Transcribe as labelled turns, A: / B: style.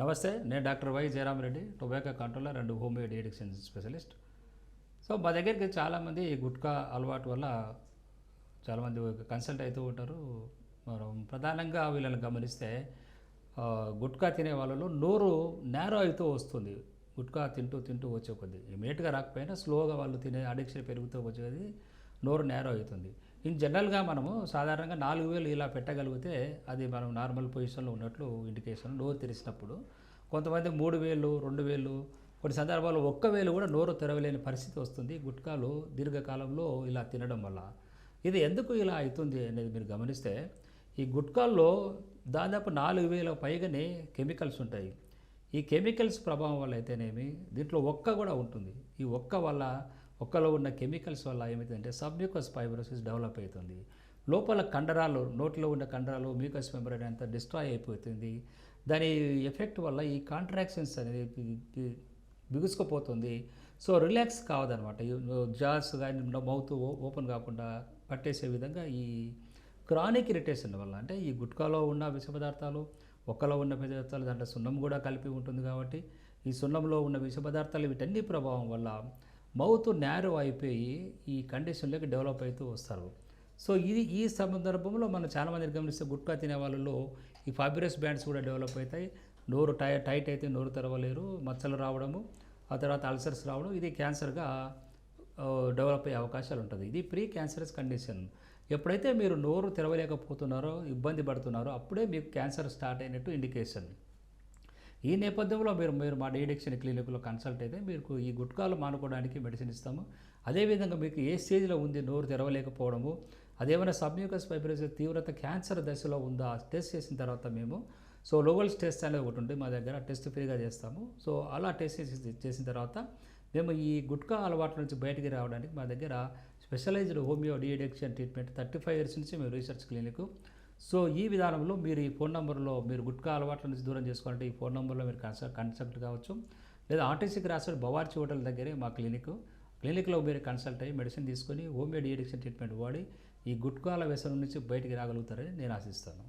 A: నమస్తే నేను doctor Y Jayaram Reddy tobacco controller and homeo addiction specialist. So మా దగ్గరికి చాలామంది గుట్కా అలవాటు వల్ల చాలామంది కన్సల్ట్ అవుతూ ఉంటారు. మనం ప్రధానంగా వీళ్ళని గమనిస్తే గుట్కా తినే వాళ్ళలో నోరు నేరో అవుతూ వస్తుంది. గుట్కా తింటూ తింటూ వచ్చే కొద్ది. ఇమీడియట్గా రాకపోయినా స్లోగా వాళ్ళు తినే అడిక్షన్ పెరుగుతూ వచ్చేది నోరు నేరో అవుతుంది. ఇన్ జనరల్గా మనము సాధారణంగా నాలుగు వేలు ఇలా పెట్టగలిగితే అది మనం నార్మల్ పొజిషన్లో ఉన్నట్లు ఇండికేషన్ నోరు తెరిచినప్పుడు కొంతమంది మూడు వేలు రెండు వేలు కొన్ని సందర్భాల్లో ఒక్క వేలు కూడా నోరు తెరవలేని పరిస్థితి వస్తుంది. గుట్కాలు దీర్ఘకాలంలో ఇలా తినడం వల్ల. ఇది ఎందుకు ఇలా అవుతుంది అనేది మీరు గమనిస్తే ఈ గుట్కాల్లో దాదాపు నాలుగు వేల పైగానే కెమికల్స్ ఉంటాయి. ఈ కెమికల్స్ ప్రభావం వల్ల అయితేనేమి దీంట్లో ఒక్క కూడా ఉంటుంది. ఈ ఒక్క వల్ల ఒక్కలో ఉన్న కెమికల్స్ వల్ల ఏమవుతుందంటే సబ్మ్యూకస్ ఫైబ్రోసిస్ డెవలప్ అవుతుంది. లోపల కండరాలు నోట్లో ఉన్న కండరాలు మ్యూకస్ మెంబ్రేన్ అంతా డిస్ట్రాయ్ అయిపోతుంది. దాని ఎఫెక్ట్ వల్ల ఈ కాంట్రాక్షన్స్ అనేది బిగుసుకుపోతుంది. సో రిలాక్స్ కావదనమాట జాస్ కానీ మౌత్ ఓపెన్ కాకుండా పట్టేసే విధంగా ఈ క్రానిక్ ఇరిటేషన్ వల్ల అంటే ఈ గుట్కాలో ఉన్న విష పదార్థాలు ఒక్కలో ఉన్న విష పదార్థాలు దాంట్లో సున్నం కూడా కలిపి ఉంటుంది కాబట్టి ఈ సున్నంలో ఉన్న విష పదార్థాలు వీటన్ని ప్రభావం వల్ల మౌత్ నేరో అయిపోయి ఈ కండిషన్లోకి డెవలప్ అవుతూ వస్తారు. సో ఇది ఈ సందర్భంలో మనం చాలామంది గమనిస్తే గుట్కా తినే వాళ్ళలో ఈ ఫాబ్రస్ బ్యాండ్స్ కూడా డెవలప్ అవుతాయి. నోరు టై టైట్ అయితే నోరు తెరవలేరు మచ్చలు రావడము ఆ తర్వాత అల్సర్స్ రావడం ఇది క్యాన్సర్గా డెవలప్ అయ్యే అవకాశాలు ఉంటుంది. ఇది ప్రీ క్యాన్సరస్ కండిషన్ ఎప్పుడైతే మీరు నోరు తెరవలేకపోతున్నారో ఇబ్బంది పడుతున్నారో అప్పుడే మీకు క్యాన్సర్ స్టార్ట్ అయినట్టు ఇండికేషన్ ఈ నేపథ్యంలో మీరు మీరు మా డైడెక్షన్ క్లినిక్లో కన్సల్ట్ అయితే మీకు ఈ గుట్కాలు మానుకోవడానికి మెడిసిన్ ఇస్తాము. అదేవిధంగా మీకు ఏ స్టేజ్లో ఉంది నోరు తెరవలేకపోవడము అదేమైనా సబ్మ్యూకస్ ఫైబ్రోసిస్ తీవ్రత క్యాన్సర్ దశలో ఉందా? టెస్ట్ చేసిన తర్వాత మేము సో లోగల్స్ టెస్ట్ అనేది ఒకటి ఉంటుంది మా దగ్గర టెస్ట్ ఫ్రీగా చేస్తాము. సో అలా టెస్ట్ చేసి చేసిన తర్వాత మేము ఈ గుట్కా అలవాట్ల నుంచి బయటికి రావడానికి మా దగ్గర specialised homeo deaddiction treatment thirty five years నుంచి మేము రీసెర్చ్ క్లినిక్ సో ఈ విధానంలో మీరు ఈ ఫోన్ నెంబర్లో మీరు గుట్కా అలవాట్ల నుంచి దూరం చేసుకోవాలంటే ఈ ఫోన్ నెంబర్లో మీరు కన్సల్ట్ కన్సల్ట్ కావచ్చు. లేదా ఆర్టీసీకి క్రాస్ బవార్చి హోటల్ దగ్గరే మా క్లినిక్. క్లినిక్లో మీరు కన్సల్ట్ అయ్యి మెడిసిన్ తీసుకొని హోమియో డిఎడిక్షన్ ట్రీట్మెంట్ వాడి ఈ గుట్కాల వ్యసనం నుంచి బయటికి రాగలుగుతారని నేను ఆశిస్తాను.